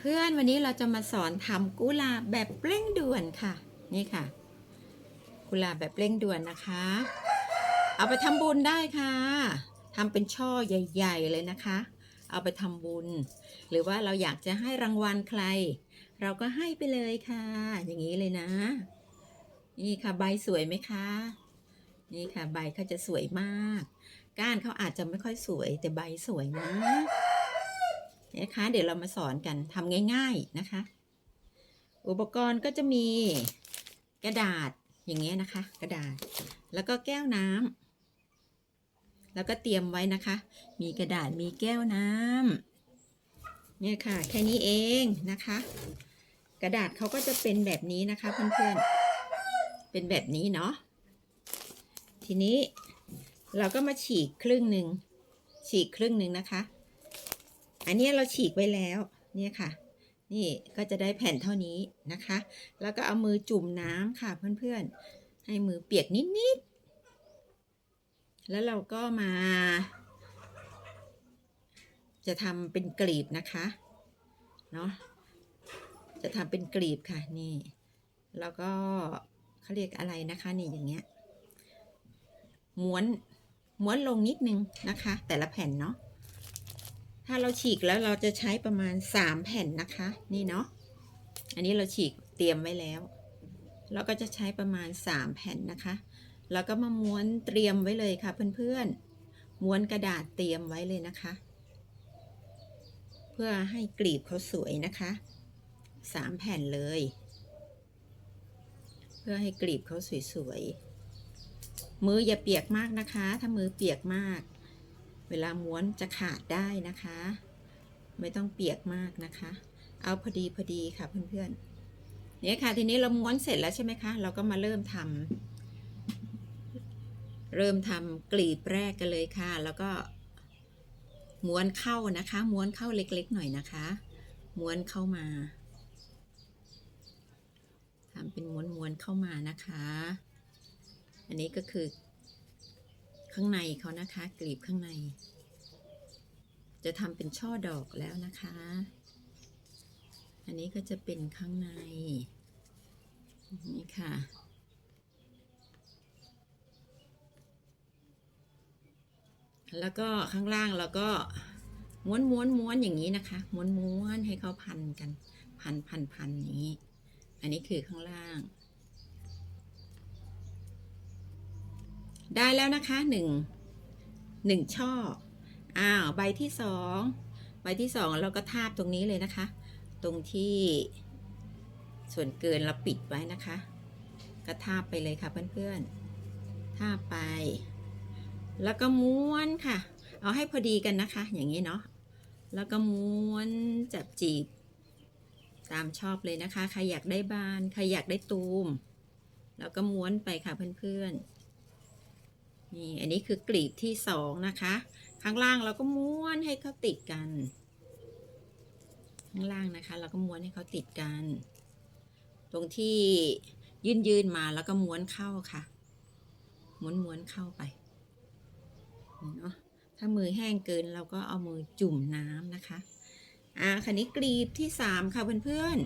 เพื่อนๆวันนี้เราจะมาสอนทำกุหลาบแบบเร่งด่วนค่ะ นี่ค่ะ กุหลาบแบบเร่งด่วนนะคะ เอาไปทำบุญได้ค่ะทำเป็นช่อใหญ่ ๆ เลยนะคะ เอาไปทำบุญ หรือว่าเราอยากจะให้รางวัลใคร เราก็ให้ไปเลยค่ะ อย่างนี้เลยนะ นี่ค่ะใบสวยไหมคะ นี่ค่ะใบเขาจะสวยมาก ก้านเขาอาจจะไม่ค่อยสวยแต่ใบสวยนะ นะคะ เดี๋ยวเรามาสอนกันทำง่าย ๆนะคะ อุปกรณ์ก็จะมีกระดาษอย่างเงี้ยนะคะ กระดาษแล้วก็แก้วน้ำแล้วก็เตรียมไว้นะคะ มีกระดาษมีแก้วน้ำเนี่ยค่ะ แค่นี้เองนะคะ กระดาษเขาก็จะเป็นแบบนี้นะคะเพื่อนๆเป็นแบบนี้เนาะทีนี้เราก็มาฉีกครึ่งหนึ่งฉีกครึ่งหนึ่งนะคะ อันนี้เราฉีกไว้แล้วเนี่ยค่ะ นี่ก็จะได้แผ่นเท่านี้นะคะ แล้วก็เอามือจุ่มน้ำค่ะเพื่อนๆ ให้มือเปียกนิดๆ แล้วเราก็มา จะทำเป็นกลีบนะคะเนาะจะทำเป็นกลีบค่ะนี่ แล้วก็เขาเรียกอะไรนะคะนี่อย่างเงี้ยม้วนม้วนลงนิดนึงนะคะ แต่ละแผ่นเนาะ ถ้าเราฉีกแล้วเราจะใช้ประมาณ3แผ่นนะคะ นี่เนาะ อันนี้เราฉีกเตรียมไว้แล้ว เราก็จะใช้ประมาณ3แผ่นนะคะ แล้วก็มาม้วนเตรียมไว้เลยค่ะเพื่อนๆ ม้วนกระดาษเตรียมไว้เลยนะคะ เพื่อให้กลีบเขาสวยนะคะ3แผ่นเลย เพื่อให้กลีบเขาสวยๆ มืออย่าเปียกมากนะคะ ถ้ามือเปียกมาก เวลาม้วนจะขาดได้นะคะ ไม่ต้องเปียกมากนะคะ เอาพอดีพอดีค่ะเพื่อนๆเนี่ยค่ะทีนี้เราม้วนเสร็จแล้วใช่ไหมคะ เราก็มาเริ่มทำเริ่มทำกลีบแรกกันเลยค่ะ แล้วก็ม้วนเข้านะคะ ม้วนเข้าเล็กๆหน่อยนะคะ ม้วนเข้ามาทำเป็นม้วนๆเข้ามานะคะ อันนี้ก็คือ ข้างในเขานะคะ กลีบข้างใน จะทำเป็นช่อดอกแล้วนะคะ อันนี้ก็จะเป็นข้างใน นี่ค่ะแล้วก็ข้างล่างเราก็ม้วนม้วนม้วนอย่างนี้นะคะ ม้วนม้วนให้เขาพันกัน พันพันพันอย่างนี้ อันนี้คือข้างล่าง ได้แล้วนะคะหนึ่งหนึ่งช่ออ้าวใบที่สองใบที่สองเราก็ทาบตรงนี้เลยนะคะ ตรงที่ส่วนเกินเราปิดไว้นะคะ ก็ทาบไปเลยค่ะเพื่อนๆทาบไป แล้วก็ม้วนค่ะ เอาให้พอดีกันนะคะ อย่างนี้เนาะแล้วก็ม้วนจับจีบ ตามชอบเลยนะคะ ใครอยากได้บาน ใครอยากได้ตูม แล้วก็ม้วนไปค่ะเพื่อนๆ นี่อันนี้คือกลีบที่สองนะคะ ข้างล่างเราก็ม้วนให้เขาติดกัน ข้างล่างนะคะ เราก็ม้วนให้เขาติดกัน ตรงที่ยื่นยืนมาแล้วก็ม้วนเข้าค่ะ ม้วนม้วนเข้าไปเนาะถ้ามือแห้งเกินเราก็เอามือจุ่มน้ำนะคะอ่าคันนี้กลีบที่สามค่ะเพื่อน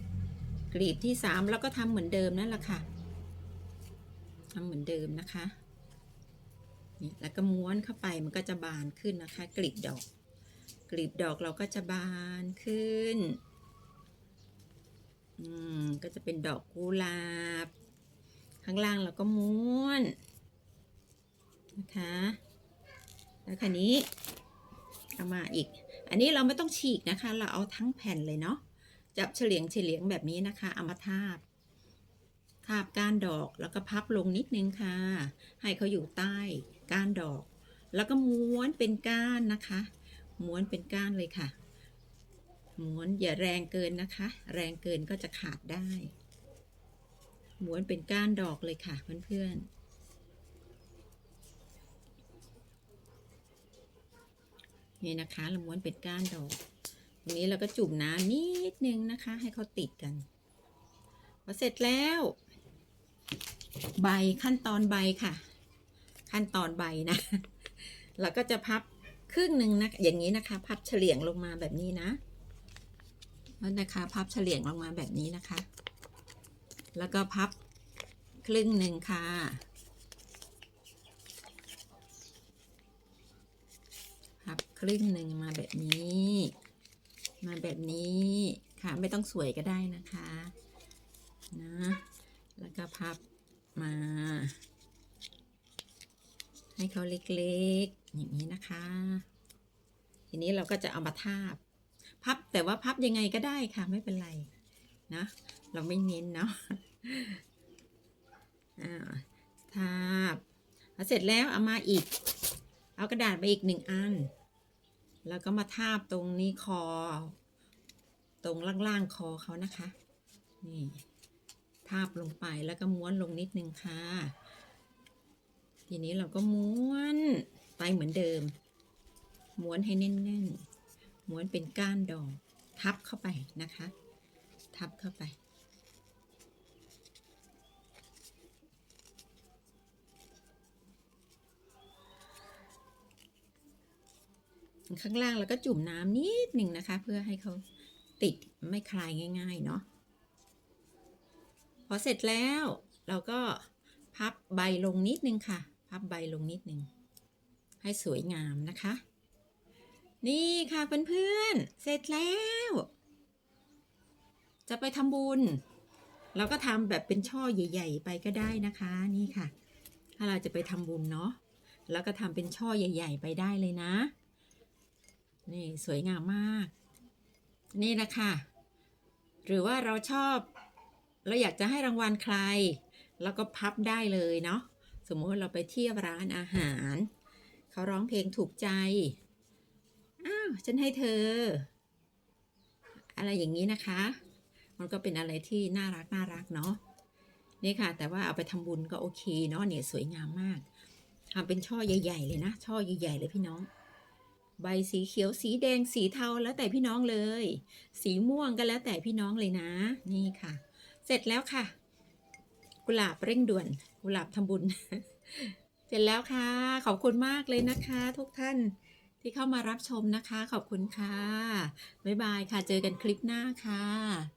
ๆกลีบที่สามเราก็ทำเหมือนเดิมนั่นแหละค่ะทำเหมือนเดิมนะคะ นี่แล้วก็ม้วนเข้าไปมันก็จะบานขึ้นนะคะ กลีบดอก กลีบดอกเราก็จะบานขึ้น อืมก็จะเป็นดอกกุหลาบ ข้างล่างเราก็ม้วนนะคะ แล้วคันนี้เอามาอีก อันนี้เราไม่ต้องฉีกนะคะ เราเอาทั้งแผ่นเลยเนาะ จับเฉลียงเฉลียงแบบนี้นะคะ เอามาทาบ ทาบก้านดอกแล้วก็พับลงนิดนึงค่ะ ให้เขาอยู่ใต้ ก้านดอก แล้วก็ม้วนเป็นก้านนะคะ ม้วนเป็นก้านเลยค่ะ ม้วนอย่าแรงเกินนะคะ แรงเกินก็จะขาดได้ ม้วนเป็นก้านดอกเลยค่ะเพื่อนๆ นี่นะคะเราม้วนเป็นก้านดอก ตรงนี้เราก็จุ่มน้ำนิดนึงนะคะ ให้เขาติดกัน พอเสร็จแล้ว ใบขั้นตอนใบค่ะ ขั้นตอนใบนะเราก็จะพับครึ่งหนึ่งนะอย่างนี้นะคะ พับเฉลี่ยงลงมาแบบนี้นะแล้วนะคะพับเฉลี่ยงลงมาแบบนี้นะคะ แล้วก็พับครึ่งหนึ่งค่ะ พับครึ่งหนึ่งมาแบบนี้ มาแบบนี้ค่ะไม่ต้องสวยก็ได้นะคะนะแล้วก็พับมา ให้เขาเล็กๆ อย่างนี้นะคะ ทีนี้เราก็จะเอามาทาบ พับแต่ว่าพับยังไงก็ได้ค่ะไม่เป็นไรนะเราไม่เน้นเนาะทาบพอเสร็จแล้วเอามาอีก เอากระดาษไปอีกหนึ่งอัน แล้วก็มาทาบตรงนี้คอ ตรงล่างๆคอเขานะคะ นี่ทาบลงไปแล้วก็ม้วนลงนิดนึงค่ะ ทีนี้เราก็ม้วนไปเหมือนเดิม ม้วนให้แน่นๆ ม้วนเป็นก้านดอก ทับเข้าไปนะคะ ทับเข้าไป ข้างล่างแล้วก็จุ่มน้ำนิดหนึ่งนะคะ เพื่อให้เขาติดไม่คลายง่าย ๆ เนาะพอเสร็จแล้วเราก็พับใบลงนิดนึงค่ะ พับใบลงนิดหนึ่งให้สวยงามนะคะ นี่ค่ะเพื่อนๆเสร็จแล้ว จะไปทำบุญ เราก็ทำแบบเป็นช่อใหญ่ ๆ ไปก็ได้นะคะนี่ค่ะ ถ้าเราจะไปทำบุญเนาะแล้วก็ทำเป็นช่อใหญ่ ๆ ไปได้เลยนะ นี่สวยงามมาก นี่แหละค่ะ หรือว่าเราชอบ เราอยากจะให้รางวัลใคร แล้วก็พับได้เลยเนาะ สมมติเราไปเที่ยวร้านอาหาร เขาร้องเพลงถูกใจ อ้าว ฉันให้เธอ อะไรอย่างนี้นะคะ มันก็เป็นอะไรที่น่ารักน่ารักเนาะนี่ค่ะ แต่ว่าเอาไปทำบุญก็โอเคเนาะเนี่ยสวยงามมากทำเป็นช่อใหญ่ ๆ เลยนะ ช่อใหญ่ ๆ เลยพี่น้อง ใบสีเขียวสีแดงสีเทาแล้วแต่พี่น้องเลย สีม่วงก็แล้วแต่พี่น้องเลยนะ นี่ค่ะ เสร็จแล้วค่ะ กุหลาบเร่งด่วน กุหลาบทำบุญ เสร็จแล้วค่ะ ขอบคุณมากเลยนะคะ ทุกท่านที่เข้ามารับชมนะคะ ขอบคุณค่ะ บ๊ายบายค่ะ เจอกันคลิปหน้าค่ะ